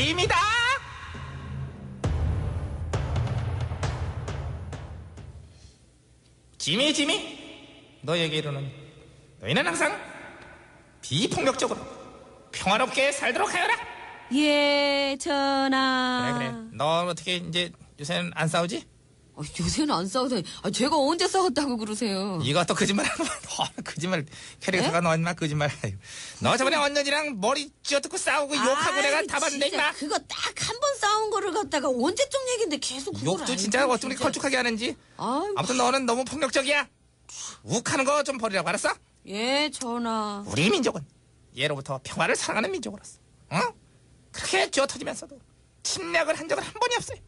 것입니다. 지미 지미 너에게 이르는 너희는 항상 비폭력적으로 평화롭게 살도록 하여라. 예, 전하. 그래 그래. 너 어떻게 이제 요새는 안 싸우지? 어, 요새는 안 싸우다니. 아, 제가 언제 싸웠다고 그러세요? 이거 또 거짓말 하는 거야 어, 거짓말 캐릭터가 너 인마 거짓말 너 저번에 언년이랑 머리 쥐어뜯고 싸우고 욕하고 내가 아이, 다 봤는데 임마 그거 딱 한 번 싸운 거를 갖다가 언제적 얘긴데 계속 그걸 욕도 알고 진짜 어쩜 이렇게. 걸쭉하게 하는지 아이고. 아무튼 너는 너무 폭력적이야 욱하는 거 좀 버리라고 알았어? 예, 전하. 우리 민족은 예로부터 평화를 사랑하는 민족으로서 어? 그렇게 쥐어터지면서도 침략을 한 적은 한 번이 없어요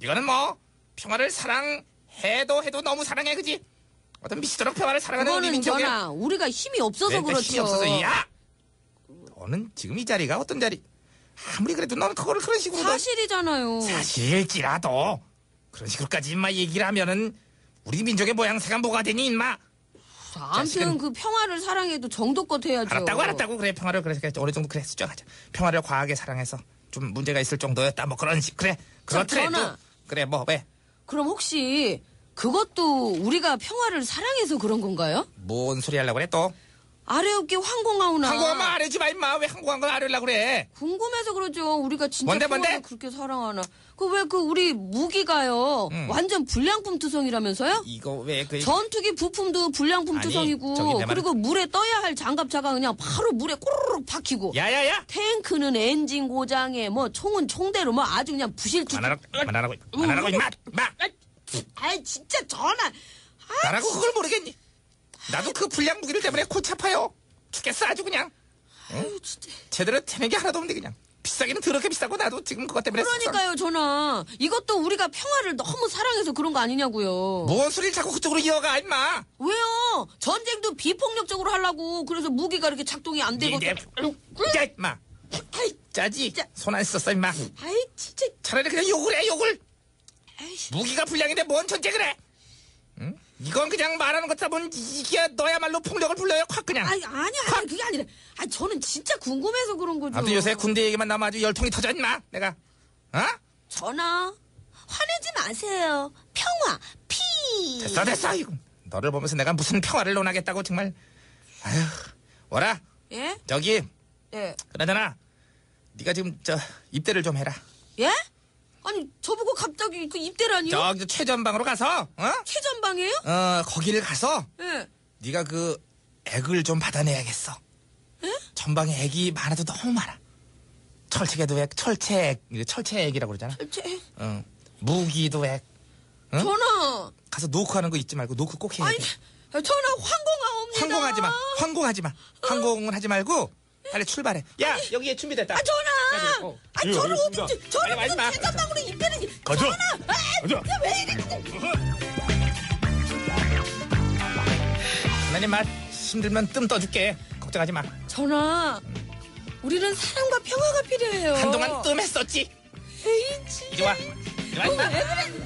이거는 뭐 평화를 사랑해도 해도 너무 사랑해 그지? 어떤 미치도록 평화를 사랑하는 우리 그거는 민족이야 전하, 우리가 힘이 없어서 왜, 왜 그렇죠. 힘이 없어서 야! 너는 지금 이 자리가 어떤 자리 아무리 그래도 너는 그거를 그런 식으로 너- 사실이잖아요. 사실일지라도 그런 식으로까지 인마 얘기를 하면은 우리 민족의 모양새가 뭐가 되니 인마 아무튼 그 평화를 사랑해도 정도껏 해야죠. 알았다고 알았다고 그래 평화를 그래 그래, 어느 정도 그래 수정하자 평화를 과하게 사랑해서 좀 문제가 있을 정도였다 뭐 그런 식 그래 그렇더라도 전하. 그래 뭐 왜? 그럼 혹시 그것도 우리가 평화를 사랑해서 그런 건가요? 뭔 소리 하려고 그래 또 아래 없게 황공하오나. 항공하면 아래지 마 임마 왜 항공한 걸 아래려고 그래 궁금해서 그러죠. 우리가 진짜 뭔데, 평화를 뭔데? 그렇게 사랑하나. 그 왜 그 우리 무기가요. 응. 완전 불량품 투성이라면서요? 이거 왜 그 전투기 부품도 불량품 아니, 투성이고 말은- 그리고 물에 떠야 할 장갑차가 그냥 바로 물에 꼬르륵 박히고 야야야 탱크는 엔진 고장에 뭐 총은 총대로 뭐 아주 그냥 부실투 만하라고 만하라고 만하라고 임마 아이 진짜 전화 나라고 그걸 모르겠니 나도 그 불량 무기를 때문에 골치 아파요. 죽겠어 아주 그냥. 아유 진짜. 제대로 게 하나도 없는데 그냥. 비싸기는 더럽게 비싸고 나도 지금 그것 때문에 그러니까요 전화 이것도 우리가 평화를 너무 사랑해서 그런 거 아니냐고요. 뭔 소리를 자꾸 그쪽으로 이어가 임마? 왜요? 전쟁도 비폭력적으로 하려고 그래서 무기가 이렇게 작동이 안 되고. 이게 야 임마. 짜지. 손 안 썼어 임마. 아이 진짜. 차라리 그냥 욕을 해 욕을. 아이씨. 무기가 불량인데 뭔 전쟁을 해? 응? 이건 그냥 말하는 것다 보면 이게 너야말로 폭력을 불러요? 확 그냥. 아니 아니야 아니 그게 아니라 아 저는 진짜 궁금해서 그런 거죠. 아무튼 요새 군대 얘기만 나면 아주 열통이 터져 임마. 내가. 어? 전화? 화내지 마세요. 평화. 피. 됐어 됐어. 이거 너를 보면서 내가 무슨 평화를 논하겠다고 정말. 아휴 워라. 예? 저기. 예. 그나저나 네가 지금 저 입대를 좀 해라. 예? 아니 저보고 갑자기 그 입대라니요? 저기 저 최전방으로 가서 어? 최전방이에요? 어 거기를 가서 예. 네가 그 액을 좀 받아내야겠어 예? 전방에 액이 많아도 너무 많아 철책에도 액 철책 철책액이라고 그러잖아 제, 어. 무기도 액 응? 전화 가서 노크하는 거 잊지 말고 노크 꼭 해야 아니 돼 전화 황공하옵니다 항공하지 마 항공하지 마 항공은 하지 말고 빨리 출발해 야 여기에 준비됐다 아 전화 어. 아 예, 와, 임마. 최전방으로 입대를 가자. 아 가자. 왜 이래 하나님 말 힘들면 뜸 떠줄게. 걱정하지 마. 전화 우리는 사랑과 평화가 필요해요. 한동안 뜸했었지. 에이 진짜 이리 와. 이리 와 임마. 왜 그래